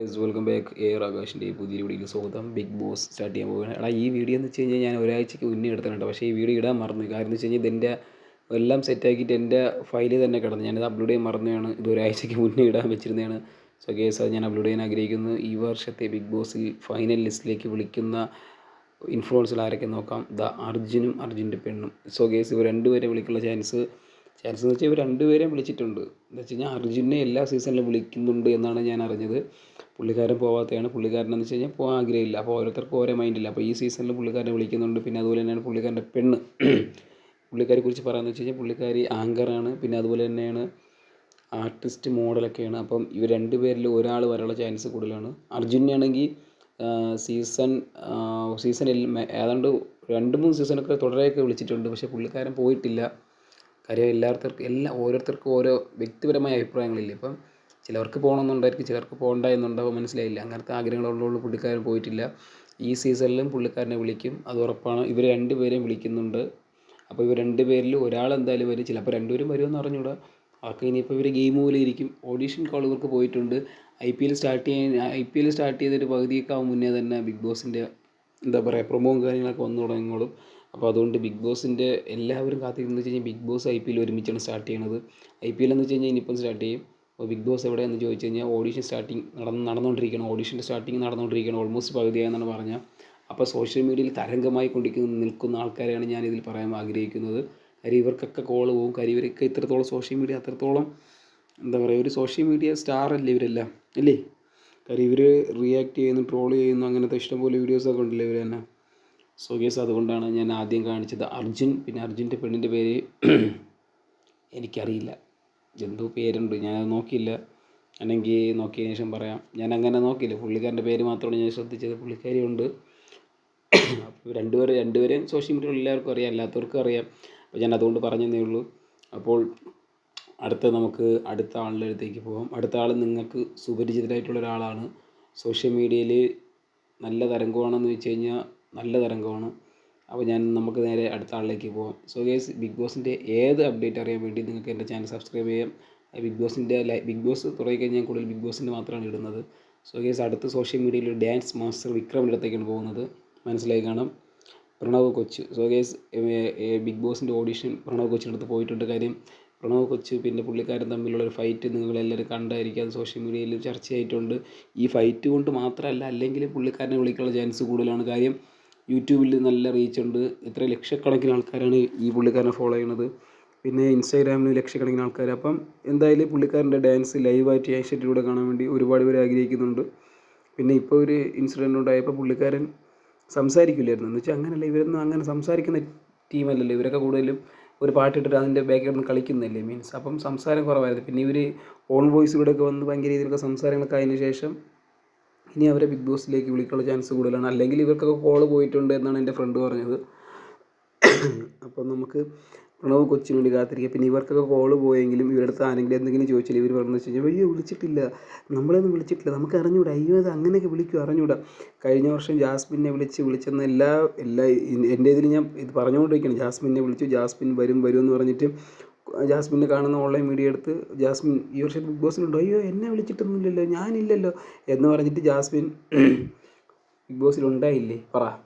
Welcome back A ആകാശിന്റെ പുതിയ വീഡിയോയിൽ സ്വാഗതം. ബിഗ് ബോസ് സ്റ്റാർട്ട് ചെയ്യാൻ പോവുകയാണ്. എടാ ഈ വീഡിയോ എന്ന് വെച്ച് കഴിഞ്ഞാൽ ഞാൻ ഒരാഴ്ചയ്ക്ക് മുന്നേ എടുത്തിട്ടുണ്ട്. പക്ഷേ ഈ വീഡിയോ ഇടാൻ മറന്നു. കാരണം എന്ന് വെച്ച് കഴിഞ്ഞാൽ ഇതിന്റെ എല്ലാം സെറ്റാക്കിയിട്ട് എന്റെ ഫയൽ തന്നെ കിടന്നു. ഞാനിത് അപ്ലോഡ് ചെയ്യാൻ മറന്നതാണ്. ഇത് ഒരാഴ്ചയ്ക്ക് മുന്നേ ഇടാൻ വെച്ചിരുന്നതാണ്. സോ കേസ് അത് ഞാൻ അപ്ലോഡ് ചെയ്യാൻ ആഗ്രഹിക്കുന്നു. ഈ വർഷത്തെ ബിഗ് ബോസിൽ ഫൈനൽ ലിസ്റ്റിലേക്ക് വിളിക്കുന്ന ഇൻഫ്ലുവൻസിൽ ആരൊക്കെ നോക്കാം? ദ അർജുനും അർജുന്റെ പെണ്ണും. സോ കേസ് ഇവർ രണ്ടുപേരെ വിളിക്കാനുള്ള ചാൻസ് ചാൻസ് എന്ന് വെച്ചാൽ ഇവർ രണ്ടുപേരെയും വിളിച്ചിട്ടുണ്ട്. എന്ന് വെച്ച് കഴിഞ്ഞാൽ അർജുനെ എല്ലാ സീസണിലും വിളിക്കുന്നുണ്ട് എന്നാണ് ഞാൻ അറിഞ്ഞത്. പുള്ളിക്കാരൻ പോവാത്തതാണ് പുള്ളിക്കാരൻ എന്ന് വെച്ച് കഴിഞ്ഞാൽ പോകാൻ ആഗ്രഹമില്ല. അപ്പോൾ ഓരോരുത്തർക്കും ഓരോ മൈൻഡില്ല അപ്പോൾ ഈ സീസണിൽ പുള്ളിക്കാരനെ വിളിക്കുന്നുണ്ട്. പിന്നെ അതുപോലെ തന്നെയാണ് പുള്ളിക്കാരന്റെ പെണ്ണ്. പുള്ളിക്കാരെ കുറിച്ച് പറയാമെന്ന് വെച്ച് കഴിഞ്ഞാൽ പുള്ളിക്കാരി ആങ്കറാണ്. പിന്നെ അതുപോലെ തന്നെയാണ് ആർട്ടിസ്റ്റ് മോഡലൊക്കെയാണ്. അപ്പം ഇവർ രണ്ട് പേരിൽ ഒരാൾ വരാനുള്ള ചാൻസ് കൂടുതലാണ്. അർജുനാണെങ്കിൽ സീസൺ സീസൺ ഏതാണ്ട് രണ്ട് മൂന്ന് സീസണൊക്കെ തുടരെയൊക്കെ വിളിച്ചിട്ടുണ്ട്. പക്ഷേ പുള്ളിക്കാരൻ പോയിട്ടില്ല. കാര്യം എല്ലാവർക്കും എല്ലാ ഓരോരുത്തർക്കും ഓരോ വ്യക്തിപരമായ അഭിപ്രായങ്ങളില്ലേ? ഇപ്പം ചിലവർക്ക് പോകണമെന്നുണ്ടായിരിക്കും ചിലർക്ക് പോകണ്ട എന്നുണ്ടാവും മനസ്സിലായില്ല? അങ്ങനത്തെ ആഗ്രഹങ്ങളുള്ളതുകൊണ്ട് പുള്ളിക്കാരൻ പോയിട്ടില്ല. ഈ സീസണിലും പുള്ളിക്കാരനെ വിളിക്കും. അത് ഉറപ്പാണ്. ഇവർ രണ്ടുപേരെയും വിളിക്കുന്നുണ്ട്. അപ്പോൾ ഇവർ രണ്ട് പേരിൽ ഒരാൾ എന്തായാലും വരും. ചിലപ്പോൾ രണ്ടുപേരും വരുമെന്ന് അറിഞ്ഞൂടാ. അവർക്ക് ഇനിയിപ്പോൾ ഇവർ ഗെയിം പോലെ ഇരിക്കും. ഓഡീഷൻ കോൾ ഇവർക്ക് പോയിട്ടുണ്ട്. ഐ പി എൽ സ്റ്റാർട്ട് ചെയ്യാൻ ഐ പി എൽ സ്റ്റാർട്ട് ചെയ്തൊരു പകുതിയൊക്കെ ആവും മുന്നേ തന്നെ ബിഗ് ബോസിന്റെ എന്താ പറയുക പ്രൊമോവും കാര്യങ്ങളൊക്കെ വന്നു തുടങ്ങിയോളും അപ്പോൾ അതുകൊണ്ട് ബിഗ് ബോസിന്റെ എല്ലാവരും കാത്തിരിക്കുന്നത് വെച്ച് കഴിഞ്ഞാൽ Bigg Boss I P L ഒരുമിച്ചാണ് സ്റ്റാർട്ട് ചെയ്യണത്. ഐ പി എൽ എന്ന് വെച്ച് കഴിഞ്ഞാൽ ഇനിയിപ്പം സ്റ്റാർട്ട് ചെയ്യും. അപ്പോൾ ബിഗ് ബോസ് എവിടെയെന്ന് ചോദിച്ചു കഴിഞ്ഞാൽ ഓഡീഷൻ സ്റ്റാർട്ടിങ് നടന്ന് നടന്നുകൊണ്ടിരിക്കണം ഓഡീഷന്റെ സ്റ്റാർട്ടിങ് നടന്നുകൊണ്ടിരിക്കണം ഓൾമോസ്റ്റ് പകുതിയായെന്നാണ് പറഞ്ഞാൽ അപ്പോൾ സോഷ്യൽ മീഡിയയിൽ തരംഗമായി കൊണ്ടിരിക്കുന്ന നിൽക്കുന്ന ആൾക്കാരെയാണ് ഞാൻ ഇതിൽ പറയാൻ ആഗ്രഹിക്കുന്നത്. കാര്യം ഇവർക്കൊക്കെ കോൾ പോകും കാര്യം ഇവരൊക്കെ ഇത്രത്തോളം സോഷ്യൽ മീഡിയ അത്രത്തോളം എന്താ പറയുക ഒരു സോഷ്യൽ മീഡിയ സ്റ്റാർ അല്ലേ ഇവരെല്ലാം? അല്ലേ? കാര്യം ഇവർ റിയാക്ട് ചെയ്യുന്നു ട്രോൾ ചെയ്യുന്നു അങ്ങനത്തെ ഇഷ്ടംപോലെ വീഡിയോസൊക്കെ ഉണ്ടല്ലോ ഇവർ തന്നെ. സോ ഗേസ് അതുകൊണ്ടാണ് ഞാൻ ആദ്യം കാണിച്ചത് അർജുൻ. പിന്നെ അർജുന്റെ പെണ്ണിന്റെ പേര് എനിക്കറിയില്ല. എന്തോ പേരുണ്ട് ഞാനത് നോക്കിയില്ല. അല്ലെങ്കിൽ നോക്കിയതിന് ശേഷം പറയാം. ഞാൻ അങ്ങനെ നോക്കിയില്ല. പുള്ളിക്കാരന്റെ പേര് മാത്രമാണ് ഞാൻ ശ്രദ്ധിച്ചത്. പുള്ളിക്കാരി ഉണ്ട് അപ്പോൾ രണ്ടുപേരും രണ്ടുപേരെയും സോഷ്യൽ മീഡിയയിൽ എല്ലാവർക്കും അറിയാം അല്ലാത്തവർക്കും അറിയാം. അപ്പോൾ ഞാൻ അതുകൊണ്ട് പറഞ്ഞതേ ഉള്ളൂ. അപ്പോൾ അടുത്ത നമുക്ക് അടുത്ത ആളുടെ അടുത്തേക്ക് പോകാം. അടുത്ത ആൾ നിങ്ങൾക്ക് സുപരിചിതരായിട്ടുള്ള ഒരാളാണ്. സോഷ്യൽ മീഡിയയിൽ നല്ല തരംഗമാണെന്ന് വെച്ച് കഴിഞ്ഞാൽ നല്ല തരംഗമാണ്. അപ്പോൾ ഞാൻ നമുക്ക് നേരെ അടുത്ത ആളിലേക്ക് പോകാം സോ ഗേസ് ബിഗ് ബോസിന്റെ ഏത് അപ്ഡേറ്റ് അറിയാൻ വേണ്ടി നിങ്ങൾക്ക് എന്റെ ചാനൽ സബ്സ്ക്രൈബ് ചെയ്യാം. ബിഗ് ബോസിന്റെ ബിഗ് ബോസ് തുടങ്ങിക്കഴിഞ്ഞാൽ കൂടുതൽ ബിഗ് ബോസിന്റെ മാത്രമാണ് ഇടുന്നത്. സോ ഗേസ് അടുത്ത സോഷ്യൽ മീഡിയയിൽ ഡാൻസ് മാസ്റ്റർ വിക്രമിന്റെ അടുത്തേക്കാണ് പോകുന്നത്. മനസ്സിലായി കാണാം? പ്രണവ് കൊച്ച്. സോ ഗേസ് ബിഗ് ബോസിന്റെ ഓഡിഷൻ പ്രണവ് കൊച്ചിന്റെ അടുത്ത് പോയിട്ടുണ്ട് കാര്യം. പ്രണവ് കൊച്ച് പിന്നെ പുള്ളിക്കാരൻ തമ്മിലുള്ള ഒരു ഫൈറ്റ് നിങ്ങളെല്ലാവരും കണ്ടായിരിക്കും. അത് സോഷ്യൽ മീഡിയയിൽ ചർച്ചയായിട്ടുണ്ട്. ഈ ഫൈറ്റ് കൊണ്ട് മാത്രമല്ല അല്ലെങ്കിൽ പുള്ളിക്കാരനെ വിളിക്കാനുള്ള ചാൻസ് കൂടുതലാണ് കാര്യം. യൂട്യൂബിൽ നല്ല റീച്ച് ഉണ്ട്. എത്ര ലക്ഷക്കണക്കിന് ആൾക്കാരാണ് ഈ പുള്ളിക്കാരനെ ഫോളോ ചെയ്യുന്നത് പിന്നെ ഇൻസ്റ്റാഗ്രാമിൽ ലക്ഷക്കണക്കിന് ആൾക്കാർ അപ്പം എന്തായാലും പുള്ളിക്കാരന്റെ ഡാൻസ് ലൈവായിട്ട് ഏഷ്യറ്റിലൂടെ കാണാൻ വേണ്ടി ഒരുപാട് പേര് ആഗ്രഹിക്കുന്നുണ്ട്. പിന്നെ ഇപ്പോൾ ഒരു ഇൻസിഡന്റ് ഉണ്ടായപ്പോൾ പുള്ളിക്കാരൻ സംസാരിക്കില്ലായിരുന്നു. എന്ന് വെച്ചാൽ അങ്ങനെയല്ല ഇവരൊന്നും അങ്ങനെ സംസാരിക്കുന്ന ടീമല്ലല്ലോ ഇവരൊക്കെ കൂടുതലും ഒരു പാട്ടിട്ടിട്ട് അതിന്റെ ബാക്ക്ഗ്രൗണ്ടിൽ കളിക്കുന്നില്ലേ മീൻസ് അപ്പം സംസാരം കുറവായിരുന്നു. പിന്നെ ഇവർ ഓൺ വോയിസ് വോയിസിലൂടെയൊക്കെ വന്ന് ഭയങ്കര രീതിയിലൊക്കെ സംസാരങ്ങളൊക്കെ അതിന് ശേഷം ഇനി അവരെ ബിഗ് ബോസിലേക്ക് വിളിക്കാനുള്ള ചാൻസ് കൂടുതലാണ്. അല്ലെങ്കിൽ ഇവർക്കൊക്കെ കോൾ പോയിട്ടുണ്ട് എന്നാണ് എന്റെ ഫ്രണ്ട് പറഞ്ഞത്. അപ്പോൾ നമുക്ക് പ്രണവ് കൊച്ചിന് വേണ്ടി കാത്തിരിക്കുക പിന്നെ ഇവർക്കൊക്കെ കോൾ പോയെങ്കിലും ഇവിടെ അടുത്ത് ആരെങ്കിലും എന്തെങ്കിലും ചോദിച്ചില്ല ഇവർ പറഞ്ഞു വെച്ച് കഴിഞ്ഞാൽ അയ്യോ വിളിച്ചിട്ടില്ല. നമ്മളൊന്നും വിളിച്ചിട്ടില്ല. നമുക്ക് അറിഞ്ഞൂടാ. അയ്യോ അത് അങ്ങനെയൊക്കെ വിളിക്കും. അറിഞ്ഞൂടാ. കഴിഞ്ഞ വർഷം ജാസ്മിനെ വിളിച്ച് വിളിച്ചെന്ന എല്ലാ എല്ലാ എന്റെ ഇതിൽ ഞാൻ ഇത് പറഞ്ഞുകൊണ്ടിരിക്കുകയാണ്. ജാസ്മിനെ വിളിച്ചു. ജാസ്മിൻ വരും വരും എന്ന് പറഞ്ഞിട്ട് ജാസ്മിനെ കാണുന്ന ഓൺലൈൻ മീഡിയ എടുത്ത് ജാസ്മിൻ ഈ വർഷം ബിഗ് ബോസിലുണ്ടോ അയ്യോ എന്നെ വിളിച്ചിട്ടൊന്നുമില്ലല്ലോ ഞാനില്ലല്ലോ. എന്ന് പറഞ്ഞിട്ട് ജാസ്മിൻ ബിഗ് ബോസിൽ ഉണ്ടായില്ലേ? പറ.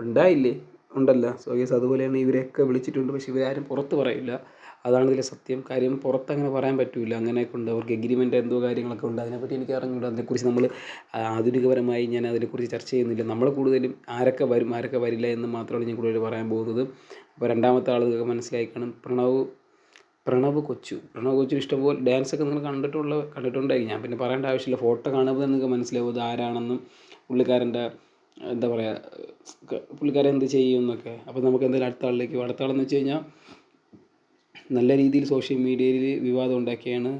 ഉണ്ടായില്ലേ? ഉണ്ടല്ലോ. സോ യെസ് അതുപോലെയാണ് ഇവരെയൊക്കെ വിളിച്ചിട്ടുണ്ട് പക്ഷേ ഇവരാരും പുറത്ത് പറയില്ല. അതാണ് ഇതിലെ സത്യം. കാര്യം പുറത്ത് അങ്ങനെ പറയാൻ പറ്റില്ല അങ്ങനെയൊക്കെ ഉണ്ട് അവർക്ക് എഗ്രിമെന്റ് എന്തോ കാര്യങ്ങളൊക്കെ ഉണ്ട്. അതിനെപ്പറ്റി എനിക്ക് അറിഞ്ഞുകൂടാ അതിനെക്കുറിച്ച് നമ്മൾ ആധുനികപരമായി ഞാൻ അതിനെക്കുറിച്ച് ചർച്ച ചെയ്യുന്നില്ല. നമ്മൾ കൂടുതലും ആരൊക്കെ വരും ആരൊക്കെ വരില്ല എന്ന് മാത്രമാണ് ഞാൻ കൂടുതൽ പറയാൻ പോകുന്നത്. അപ്പോൾ രണ്ടാമത്തെ ആളുകൾ മനസ്സിലാക്കണം പ്രണവ് പ്രണവ് കൊച്ചു. പ്രണവ് കൊച്ചു ഇഷ്ടംപോലെ ഡാൻസൊക്കെ നിങ്ങൾ കണ്ടിട്ടുള്ള കണ്ടിട്ടുണ്ടായിരിക്കും. ഞാൻ പിന്നെ പറയേണ്ട ആവശ്യമില്ല. ഫോട്ടോ കാണുമ്പോൾ നിങ്ങൾക്ക് മനസ്സിലാവും ഇത് ആരാണെന്നും പുള്ളിക്കാരന്റെ എന്താ പറയുക പുള്ളിക്കാരൻ എന്ത് ചെയ്യും എന്നൊക്കെ. അപ്പോൾ നമുക്ക് എന്തായാലും അടുത്ത ആളിലേക്ക് അടുത്ത ആളെന്ന് വെച്ച് കഴിഞ്ഞാൽ നല്ല രീതിയിൽ സോഷ്യൽ മീഡിയയിൽ വിവാദം ഉണ്ടാക്കിയാണ്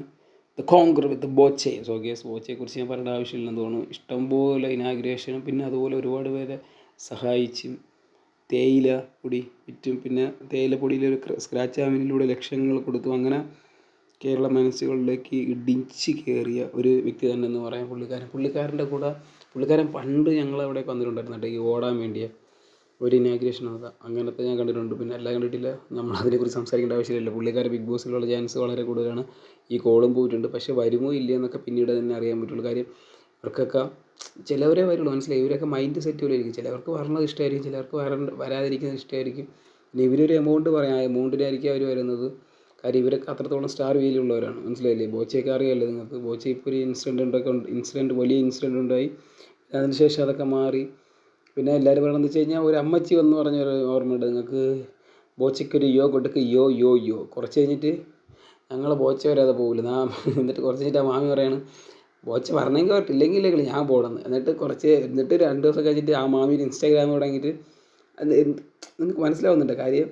the conqueror with Boche so guys ബോച്ചയെക്കുറിച്ച് ഞാൻ പറയേണ്ട ആവശ്യമില്ലെന്ന് തോന്നുന്നു. ഇഷ്ടംപോലെ ഇനാഗ്രേഷനും പിന്നെ അതുപോലെ ഒരുപാട് പേരെ സഹായിച്ചും തേയില പൊടി വിറ്റും. പിന്നെ തേയില പൊടിയിലൊരു സ്ക്രാച്ച് ആമിനിലൂടെ ലക്ഷങ്ങൾ കൊടുത്തു. അങ്ങനെ കേരള മനസ്സുകളിലേക്ക് ഇടിച്ച് കയറിയ ഒരു വ്യക്തി തന്നെ എന്ന് പറയാം പുള്ളിക്കാരൻ. പുള്ളിക്കാരന്റെ കൂടെ പുള്ളിക്കാരൻ പണ്ട് അവിടെ വന്നിട്ടുണ്ടായിരുന്നു കേട്ടോ ഈ ഓടാൻ വേണ്ടിയ ഒരു ഇനാഗ്രേഷൻ അതാ. അങ്ങനത്തെ ഞാൻ കണ്ടിട്ടുണ്ട്. പിന്നെ എല്ലാം കണ്ടിട്ടില്ല. നമ്മൾ അതിനെക്കുറിച്ച് സംസാരിക്കേണ്ട ആവശ്യമില്ല പുള്ളിക്കാരൻ ബിഗ് ബോസിലുള്ള ചാൻസ് വളരെ കൂടുതലാണ്. ഈ കോളും പോയിട്ടുണ്ട്. പക്ഷേ വരുമോ ഇല്ലയോ എന്നൊക്കെ പിന്നീട് തന്നെ അറിയാൻ പറ്റുള്ളൂ. കാര്യം അവർക്കൊക്കെ ചിലവരേ വരുള്ളൂ മനസ്സിലായി? ഇവരൊക്കെ മൈൻഡ് സെറ്റ് പോലെ ഇരിക്കും. ചിലവർക്ക് വരണത് ഇഷ്ടമായിരിക്കും ചിലർക്ക് വര വരാതിരിക്കുന്നത് ഇഷ്ടമായിരിക്കും പിന്നെ ഇവരൊരു എമൗണ്ട് പറയാം ആ എമൗണ്ടിനായിരിക്കും അവർ വരുന്നത്. കാര്യം ഇവരൊക്കെ അത്രത്തോളം സ്റ്റാർ വീലുള്ളവരാണ് മനസ്സിലായില്ലേ? ബോച്ചയൊക്കെ അറിയാമല്ലോ നിങ്ങൾക്ക്? ബോച്ച ഇപ്പോൾ ഒരു ഇൻസിഡന്റ് ഉണ്ടൊക്കെ ഇൻസിഡന്റ് വലിയ ഇൻസിഡന്റ് ഉണ്ടായി. അതിനുശേഷം അതൊക്കെ മാറി. പിന്നെ എല്ലാവരും പറയണമെന്ന് വെച്ച് കഴിഞ്ഞാൽ ഒരു അമ്മച്ചി വന്ന് പറഞ്ഞൊരു ഓർമ്മയുണ്ട് നിങ്ങൾക്ക് ബോച്ചയ്ക്കൊരു യോ കൊടുക്ക് യോ യോ യോ. കുറച്ച് കഴിഞ്ഞിട്ട് ഞങ്ങൾ ബോച്ച വരാതെ പോകില്ല എന്നിട്ട് കുറച്ച് കഴിഞ്ഞിട്ട് ആ മാമി പറയാണ് ബോച്ച പറഞ്ഞെങ്കിൽ വരട്ടെ ഇല്ലെങ്കിൽ ഇല്ലെങ്കിൽ ഞാൻ പോകണമെന്ന് എന്നിട്ട് കുറച്ച് എന്നിട്ട് രണ്ട് ദിവസം കഴിഞ്ഞിട്ട് ആ മാമിയുടെ ഇൻസ്റ്റാഗ്രാം തുടങ്ങിയിട്ട് അത് നിങ്ങൾക്ക് മനസ്സിലാവുന്നുണ്ട് കാര്യം?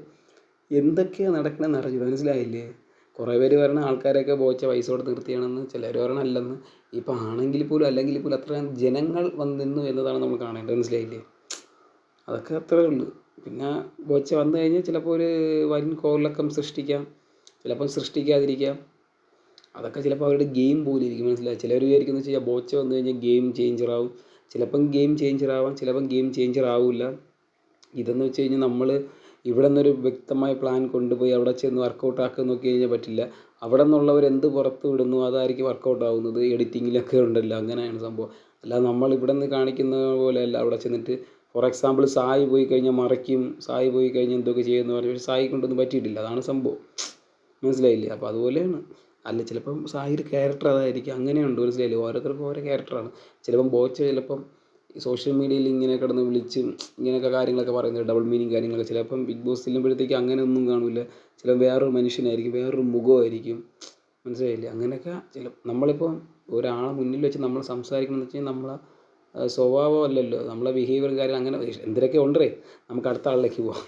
എന്തൊക്കെയാണ് നടക്കണമെന്ന് അറിഞ്ഞു മനസ്സിലായില്ലേ? കുറേ പേര് പറയണ ആൾക്കാരൊക്കെ ബോച്ച പൈസ കൊടുത്ത് നിർത്തിയാണെന്ന് ചിലർ പറയണ അല്ലെന്ന് ഇപ്പം ആണെങ്കിൽ പോലും അല്ലെങ്കിൽ പോലും അത്ര ജനങ്ങൾ വന്ന് നിന്നു എന്നതാണ് നമ്മൾ കാണേണ്ടത് മനസ്സിലായില്ലേ? അതൊക്കെ അത്രേ ഉള്ളൂ. പിന്നെ ബോച്ച വന്നു കഴിഞ്ഞാൽ ചിലപ്പോൾ ഒരു വൻ കോലക്കം സൃഷ്ടിക്കാം ചിലപ്പം സൃഷ്ടിക്കാതിരിക്കാം. അതൊക്കെ ചിലപ്പോൾ അവരുടെ ഗെയിം പോലെ ഇരിക്കും മനസ്സിലായി? ചിലർ വിചാരിക്കുന്നത് വെച്ച് കഴിഞ്ഞാൽ ബോച്ച വന്നു കഴിഞ്ഞാൽ ഗെയിം ചേഞ്ചർ ആവും. ചിലപ്പം ഗെയിം ചേഞ്ചർ ആവാം ചിലപ്പം ഗെയിം ചേഞ്ചർ ആവില്ല ഇതെന്ന് വെച്ച് കഴിഞ്ഞാൽ നമ്മൾ ഇവിടെ നിന്നൊരു വ്യക്തമായ പ്ലാൻ കൊണ്ടുപോയി അവിടെ ചെന്ന് വർക്കൗട്ട് ആക്കുക നോക്കി കഴിഞ്ഞാൽ പറ്റില്ല. അവിടെ നിന്നുള്ളവർ എന്ത് പുറത്ത് വിടുന്നു അതായിരിക്കും വർക്കൗട്ട് ആവുന്നത്. എഡിറ്റിങ്ങിലൊക്കെ ഉണ്ടല്ലോ അങ്ങനെയാണ് സംഭവം. അല്ല നമ്മൾ ഇവിടെ നിന്ന് കാണിക്കുന്ന പോലെയല്ല അവിടെ ചെന്നിട്ട്. ഫോർ എക്സാമ്പിൾ സായി പോയി കഴിഞ്ഞാൽ മറയ്ക്കും. സായി പോയി കഴിഞ്ഞാൽ എന്തൊക്കെ ചെയ്യുമെന്ന് പറഞ്ഞു. പക്ഷേ സായി കൊണ്ടൊന്നും പറ്റിയിട്ടില്ല. അതാണ് സംഭവം. മനസ്സിലായില്ലേ? അപ്പോൾ അതുപോലെയാണ്. അല്ല ചിലപ്പം സായിയുടെ ക്യാരക്ടർ അതായിരിക്കും. അങ്ങനെയുണ്ട് മനസ്സിലായില്ലേ? ഓരോരുത്തർക്കും ഓരോ ക്യാരക്ടറാണ് ചിലപ്പം ബോച്ച ചിലപ്പം സോഷ്യൽ മീഡിയയിൽ ഇങ്ങനെ കിടന്ന് വിളിച്ച് ഇങ്ങനെയൊക്കെ കാര്യങ്ങളൊക്കെ പറയുന്നത് ഡബിൾ മീനിങ് കാര്യങ്ങളൊക്കെ. ചിലപ്പം ബിഗ് ബോസ് ചെല്ലുമ്പോഴത്തേക്ക് അങ്ങനെ ഒന്നും കാണില്ല. ചിലപ്പോൾ വേറൊരു മനുഷ്യനായിരിക്കും വേറൊരു മുഖമായിരിക്കും. മനസ്സിലായില്ലേ? അങ്ങനെയൊക്കെ ചില നമ്മളിപ്പോൾ ഒരാളെ മുന്നിൽ വെച്ച് നമ്മൾ സംസാരിക്കണം എന്ന് വെച്ച് കഴിഞ്ഞാൽ നമ്മളെ ആ, സ്വഭാവം അല്ലല്ലോ നമ്മളെ ബിഹേവിയറും കാര്യം അങ്ങനെ എന്തൊക്കെ ഉണ്ടേ നമുക്ക് അടുത്ത ആളിലേക്ക് പോവാം.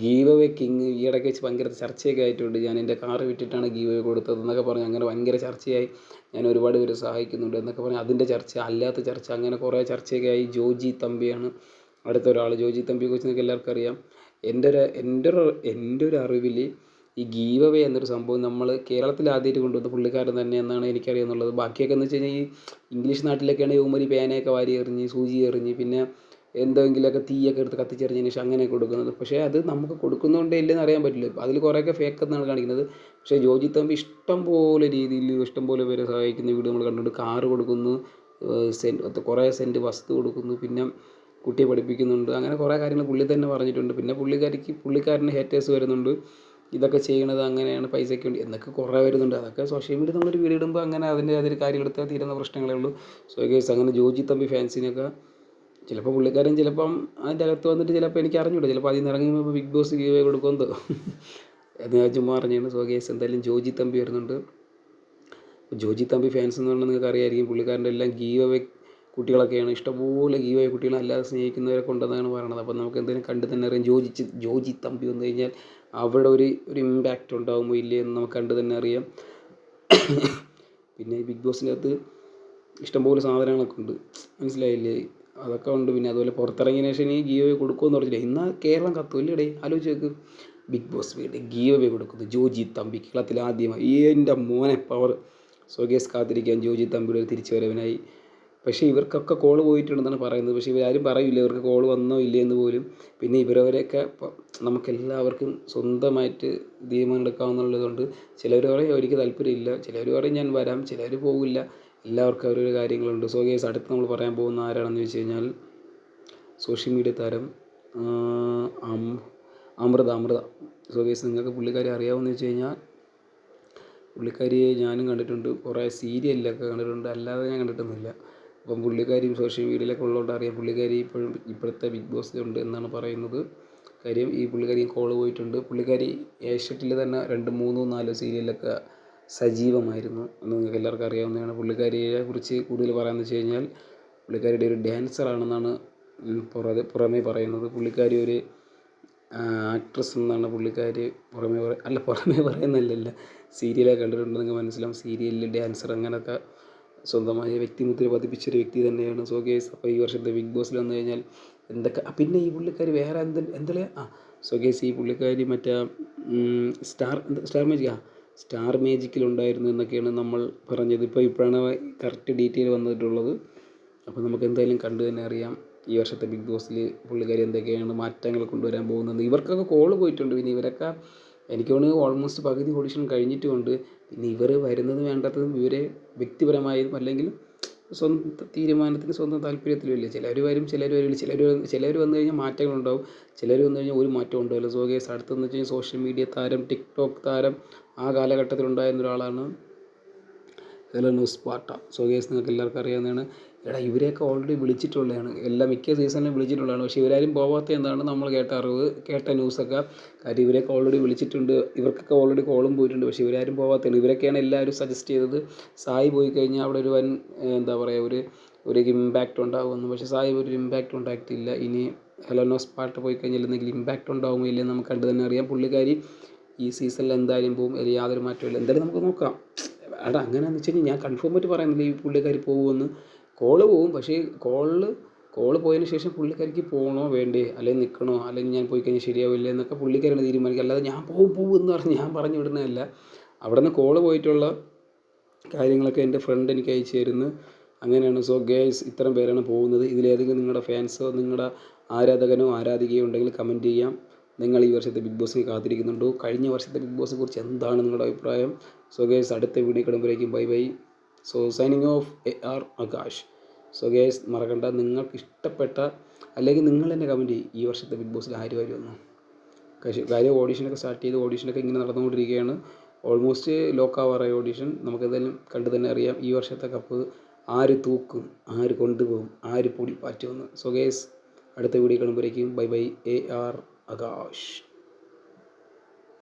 ഗീവ് അവേ കിങ് ഈ ഇടയ്ക്ക് വെച്ച് ഭയങ്കര ചർച്ചയൊക്കെ ആയിട്ടുണ്ട്. ഞാൻ എന്റെ കാറ് വിറ്റിട്ടാണ് ഗീവ് അവേ കൊടുത്തത് എന്നൊക്കെ പറഞ്ഞ് അങ്ങനെ ഭയങ്കര ചർച്ചയായി. ഞാൻ ഒരുപാട് പേര് സഹായിക്കുന്നുണ്ട് എന്നൊക്കെ പറഞ്ഞ് അതിന്റെ ചർച്ച അല്ലാത്ത ചർച്ച അങ്ങനെ കുറേ ചർച്ചയൊക്കെ ആയി. ജോജി തമ്പിയാണ് അടുത്ത ഒരാൾ. ജോജി തമ്പിയെ കുറിച്ച് നിങ്ങൾക്ക് എല്ലാവർക്കും അറിയാം. എന്റെ ഒരു എന്റെ ഒരു എന്റെ ഒരു അറിവിൽ ഈ ഗീവ് അവേ എന്നൊരു സംഭവം നമ്മൾ കേരളത്തിൽ ആദ്യമായിട്ട് കൊണ്ടുവന്ന പുള്ളിക്കാരൻ തന്നെ എന്നാണ് എനിക്കറിയാമെന്നുള്ളത് ബാക്കിയൊക്കെ എന്ന് വെച്ച് കഴിഞ്ഞാൽ ഈ ഇംഗ്ലീഷ് നാട്ടിലൊക്കെയാണ് യുവമരി പേനയൊക്കെ വാരി എറിഞ്ഞ് സൂചി എറിഞ്ഞ് പിന്നെ എന്തെങ്കിലുമൊക്കെ തീയൊക്കെ എടുത്ത് കത്തിച്ചെറിഞ്ഞതിന് ശേഷം അങ്ങനെ കൊടുക്കുന്നത്. പക്ഷേ അത് നമുക്ക് കൊടുക്കുന്നുണ്ടോ ഇല്ലെന്ന് അറിയാൻ പറ്റില്ല. അതിൽ കുറേയൊക്കെ ഫേക്ക് എന്നാണ് കാണിക്കുന്നത്. പക്ഷേ ജോജി തമ്പി ഇഷ്ടം പോലെ രീതിയിൽ ഇഷ്ടം പോലെ പേരെ സഹായിക്കുന്ന വീഡിയോ നമ്മൾ കണ്ടിട്ടുണ്ട്. കാറ് കൊടുക്കുന്നു സെന്റ് കുറേ സെന്റ് വസ്തു കൊടുക്കുന്നു പിന്നെ കുട്ടിയെ പഠിപ്പിക്കുന്നുണ്ട്. അങ്ങനെ കുറേ കാര്യങ്ങൾ പുള്ളി തന്നെ പറഞ്ഞിട്ടുണ്ട്. പിന്നെ പുള്ളിക്കാരിക്ക് പുള്ളിക്കാരന് ഹേറ്റേഴ്സ് വരുന്നുണ്ട്. ഇതൊക്കെ ചെയ്യണത് അങ്ങനെയാണ് പൈസയ്ക്ക് വേണ്ടി എന്നൊക്കെ കുറേ വരുന്നുണ്ട്. അതൊക്കെ സോഷ്യൽ മീഡിയ നമ്മളൊരു വീഡിയോ ഇടുമ്പോൾ അങ്ങനെ അതിന്റെ അതിൽ കാര്യം എടുത്താൽ തീരുന്ന പ്രശ്നങ്ങളേ ഉള്ളൂ. സോ ഗേസ് അങ്ങനെ ജോജി തമ്പി ഫാൻസിനൊക്കെ ചിലപ്പോൾ പുള്ളിക്കാരൻ ചിലപ്പം അതിന്റെ അകത്ത് വന്നിട്ട് ചിലപ്പോൾ എനിക്ക് അറിഞ്ഞൂടെ. ചിലപ്പോൾ അതിൽ നിന്ന് ഇറങ്ങുമ്പോൾ ബിഗ് ബോസ് ഗീവ് കൊടുക്കുമെന്ന്. എന്ന് ഞാൻ ചുമ്മാ അറിഞ്ഞാണ് സോ ഗേസ് എന്തായാലും ജോജി തമ്പി വരുന്നുണ്ട്. ജോജി തമ്പി ഫാൻസ് എന്ന് പറഞ്ഞാൽ നിങ്ങൾക്ക് അറിയാമായിരിക്കും പുള്ളിക്കാരന്റെ എല്ലാം ഗീവ് കുട്ടികളൊക്കെയാണ്. ഇഷ്ടംപോലെ ഗീവ് അവേ കുട്ടികളെ അല്ലാതെ സ്നേഹിക്കുന്നവരെ കൊണ്ടെന്നാണ് പറയണത്. അപ്പോൾ നമുക്ക് എന്തെങ്കിലും കണ്ട് തന്നെ അറിയാം. ജോജി ജോജി തമ്പി വന്നു കഴിഞ്ഞാൽ അവിടെ ഒരു ഒരു ഇമ്പാക്റ്റ് ഉണ്ടാകുമോ ഇല്ലേ എന്ന് നമുക്ക് കണ്ട് തന്നെ അറിയാം. പിന്നെ ബിഗ് ബോസിന്റെ അകത്ത് ഇഷ്ടംപോലെ സാധനങ്ങളൊക്കെ ഉണ്ട്. മനസ്സിലായില്ലേ? അതൊക്കെ ഉണ്ട്. പിന്നെ അതുപോലെ പുറത്തിറങ്ങിയ ശേഷം ഇനി ഗീവ് കൊടുക്കുമെന്ന് പറഞ്ഞില്ല? ഇന്ന് കേരളം കത്തും ഇല്ലേടേ ആലോചിച്ച് നോക്ക് ബിഗ് ബോസ് വീട് ഗീവ് അവേ കൊടുക്കുന്നു. ജോജി തമ്പി കേരളത്തിൽ ആദ്യമായി. എന്റെ മോനെ പവർ സ്വകേസ് കാത്തിരിക്കാൻ ജോജി തമ്പിയുടെ ഒരു തിരിച്ചുവരവിനായി. പക്ഷേ ഇവർക്കൊക്കെ കോൾ പോയിട്ടുണ്ടെന്നാണ് പറയുന്നത്. പക്ഷേ ഇവരാരും പറയില്ല ഇവർക്ക് കോൾ വന്നോ ഇല്ലേ എന്ന് പോലും. പിന്നെ ഇവരവരെയൊക്കെ നമുക്കെല്ലാവർക്കും സ്വന്തമായിട്ട് തീരുമാനം എടുക്കാവുന്നതുകൊണ്ട് ചിലർ പറയും അവർക്ക് താല്പര്യമില്ല. ചിലർ പറയും ഞാൻ വരാം. ചിലർ പോകില്ല എല്ലാവർക്കും അവരവരുടെ കാര്യങ്ങളുണ്ട്. സോ ഗേസ് അടുത്ത് നമ്മൾ പറയാൻ പോകുന്ന ആരാണെന്ന് വെച്ച് കഴിഞ്ഞാൽ സോഷ്യൽ മീഡിയ താരം അമൃത അമൃത. സോ ഗേസ് നിങ്ങൾക്ക് പുള്ളിക്കാരി അറിയാമെന്ന് വെച്ച് കഴിഞ്ഞാൽ പുള്ളിക്കാരിയെ ഞാനും കണ്ടിട്ടുണ്ട്. കുറേ സീരിയലിലൊക്കെ കണ്ടിട്ടുണ്ട്. അല്ലാതെ ഞാൻ കണ്ടിട്ടൊന്നുമില്ല. അപ്പം പുള്ളിക്കാരിയും സോഷ്യൽ മീഡിയയിലൊക്കെ ഉള്ളതുകൊണ്ട് അറിയാം പുള്ളിക്കാരി ഇപ്പോഴും ഇപ്പോഴത്തെ ബിഗ് ബോസിലുണ്ട് എന്നാണ് പറയുന്നത്. കാര്യം ഈ പുള്ളിക്കാരി കോൾ പോയിട്ടുണ്ട്. പുള്ളിക്കാരി ഏഷ്യറ്റിൽ തന്നെ രണ്ട് മൂന്നോ നാലോ സീരിയലൊക്കെ സജീവമായിരുന്നു എന്ന് നിങ്ങൾക്ക് എല്ലാവർക്കും അറിയാവുന്നതാണ്. പുള്ളിക്കാരിയെ കുറിച്ച് കൂടുതൽ പറയാമെന്ന് വെച്ച് കഴിഞ്ഞാൽ പുള്ളിക്കാരിയുടെ ഒരു ഡാൻസർ ആണെന്നാണ് ഉം പുറമേ പറയുന്നത്. പുള്ളിക്കാരി ഒരു ആക്ട്രസ് എന്നാണ് പുള്ളിക്കാരി പുറമേ പറ അല്ല പുറമേ പറയുന്നല്ലല്ല സീരിയലൊക്കെ നിങ്ങൾക്ക് മനസ്സിലാവും. സീരിയലിൽ ഡാൻസർ അങ്ങനെയൊക്കെ സ്വന്തമായ വ്യക്തിമുദ്ര പതിപ്പിച്ചൊരു വ്യക്തി തന്നെയാണ്. സോ ഗേസ് അപ്പോൾ ഈ വർഷത്തെ ബിഗ് ബോസിൽ വന്നു കഴിഞ്ഞാൽ എന്തൊക്കെ പിന്നെ ഈ പുള്ളിക്കാരി വേറെ എന്ത് എന്തെല്ലാം ആ സോ ഗേസ് ഈ പുള്ളിക്കാരി മറ്റേ സ്റ്റാർ സ്റ്റാർ മാജിക് ആ? സ്റ്റാർ മേജിക്കിലുണ്ടായിരുന്നു എന്നൊക്കെയാണ് നമ്മൾ പറഞ്ഞത്. ഇപ്പോൾ ഇപ്പോഴാണ് കറക്റ്റ് ഡീറ്റെയിൽ വന്നിട്ടുള്ളത്. അപ്പോൾ നമുക്ക് എന്തായാലും കണ്ടു തന്നെ അറിയാം ഈ വർഷത്തെ ബിഗ് ബോസിൽ പുള്ളിക്കാരി എന്തൊക്കെയാണ് മാറ്റങ്ങൾ കൊണ്ടുവരാൻ പോകുന്നത്. ഇവർക്കൊക്കെ കോൾ പോയിട്ടുണ്ട്. പിന്നെ ഇവരൊക്കെ എനിക്ക് തോന്നുന്നു ഓൾമോസ്റ്റ് പകുതി ഓഡിഷൻ കഴിഞ്ഞിട്ടുമുണ്ട്. പിന്നെ ഇവർ വരുന്നത് വേണ്ടാത്തതും ഇവരെ വ്യക്തിപരമായതും അല്ലെങ്കിൽ സ്വന്തം തീരുമാനത്തിന് സ്വന്തം താല്പര്യത്തിലും ഇല്ലേ. ചിലർ വരും ചിലർ വരില്ല. ചിലർ ചിലർ വന്നു കഴിഞ്ഞാൽ മാറ്റങ്ങളുണ്ടാവും. ചിലർ വന്നു കഴിഞ്ഞാൽ ഒരു മാറ്റം ഉണ്ടാവില്ല. സോ ഗേസ് അടുത്തെന്ന് വെച്ച് കഴിഞ്ഞാൽ സോഷ്യൽ മീഡിയ താരം ടിക്ടോക്ക് താരം ആ കാലഘട്ടത്തിൽ ഉണ്ടായിരുന്ന ഒരാളാണ് ഹെലനു പാട്ട സോ ഗേസ് നിങ്ങൾക്ക് എല്ലാവർക്കും അറിയാവുന്നതാണ്. എടാ ഇവരെയൊക്കെ ഓൾറെഡി വിളിച്ചിട്ടുള്ളതാണ്. എല്ലാ മിക്ക സീസണിലും വിളിച്ചിട്ടുള്ളതാണ്. പക്ഷേ ഇവരാരും പോവാത്ത എന്താണ്? നമ്മൾ കേട്ട അറിവ് കേട്ട ന്യൂസൊക്കെ കാര്യം ഇവരെയൊക്കെ ഓൾറെഡി വിളിച്ചിട്ടുണ്ട്. ഇവർക്കൊക്കെ ഓൾറെഡി കോളും പോയിട്ടുണ്ട്. പക്ഷേ ഇവരാരും പോവാത്തതാണ്. ഇവരൊക്കെയാണ് എല്ലാവരും സജസ്റ്റ് ചെയ്തത്. സായി പോയി കഴിഞ്ഞാൽ അവിടെ ഒരു വൻ എന്താ പറയുക ഒരു ഒരു ഇമ്പാക്റ്റ് ഉണ്ടാകുമെന്ന് പക്ഷേ സായി ഒരു ഇമ്പാക്റ്റ് ഉണ്ടാക്കിയിട്ടില്ല ഇനി ഹെലനോസ് പാട്ട് പോയി കഴിഞ്ഞാൽ എന്തെങ്കിലും ഇമ്പാക്റ്റ് ഉണ്ടാകുമോ ഇല്ലെന്ന് നമുക്ക് കണ്ടു തന്നെ അറിയാം. പുള്ളിക്കാരി ഈ സീസണിൽ എന്തായാലും പോവും അതിൽ യാതൊരു മാറ്റമില്ല എന്തായാലും നമുക്ക് നോക്കാം. എടാ അങ്ങനെയെന്ന് വെച്ച് കഴിഞ്ഞാൽ ഞാൻ കൺഫേം ആയിട്ട് പറയുന്നില്ല ഈ പുള്ളിക്കാരി പോകുമെന്ന് കോൾ പോവും പക്ഷേ കോളിൽ കോൾ പോയതിന് ശേഷം പുള്ളിക്കാരിക്ക് പോകണോ വേണ്ടേ? അല്ലെങ്കിൽ നിൽക്കണോ അല്ലെങ്കിൽ ഞാൻ പോയി കഴിഞ്ഞാൽ ശരിയാവില്ല എന്നൊക്കെ പുള്ളിക്കാരാണ് തീരുമാനിക്കുക അല്ലാതെ ഞാൻ പോകും പോകും എന്ന് പറഞ്ഞ് ഞാൻ പറഞ്ഞു വിടുന്നതല്ല. അവിടെ നിന്ന് കോൾ പോയിട്ടുള്ള കാര്യങ്ങളൊക്കെ എന്റെ ഫ്രണ്ട് എനിക്ക് അയച്ചു തരുന്നു. അങ്ങനെയാണ്. സോ ഗേൾസ് ഇത്തരം പേരാണ് പോകുന്നത്. ഇതിലേതെങ്കിലും നിങ്ങളുടെ ഫാൻസോ നിങ്ങളുടെ ആരാധകനോ ആരാധികയോ ഉണ്ടെങ്കിൽ കമന്റ് ചെയ്യാം. നിങ്ങൾ ഈ വർഷത്തെ ബിഗ് ബോസിനെ കാത്തിരിക്കുന്നുണ്ടോ? കഴിഞ്ഞ വർഷത്തെ ബിഗ് ബോസിനെ കുറിച്ച് എന്താണ് നിങ്ങളുടെ അഭിപ്രായം? സോ ഗേസ് അടുത്ത video കിടുമ്പോഴേക്കും bye bye so signing off A R Akash. So guys മറക്കണ്ട നിങ്ങൾക്ക് ഇഷ്ടപ്പെട്ട അല്ലെങ്കിൽ നിങ്ങൾ തന്നെ കമന്റ് ചെയ്യും ഈ വർഷത്തെ ബിഗ് ബോസിൽ ആര് വരും കാശ് കാര്യം ഓഡീഷനൊക്കെ സ്റ്റാർട്ട് ചെയ്ത് ഓഡീഷനൊക്കെ ഇങ്ങനെ നടന്നുകൊണ്ടിരിക്കുകയാണ്. ഓൾമോസ്റ്റ് ലോക്കാവാറായി ഓഡീഷൻ നമുക്കെന്തായാലും കണ്ടു തന്നെ അറിയാം ഈ വർഷത്തെ കപ്പ് ആര് തൂക്കും ആര് കൊണ്ടുപോകും ആര് പൊടി പാറ്റുമെന്ന് സോ ഗേസ് അടുത്ത video കാണുമ്പോഴേക്കും bye bye A R Akash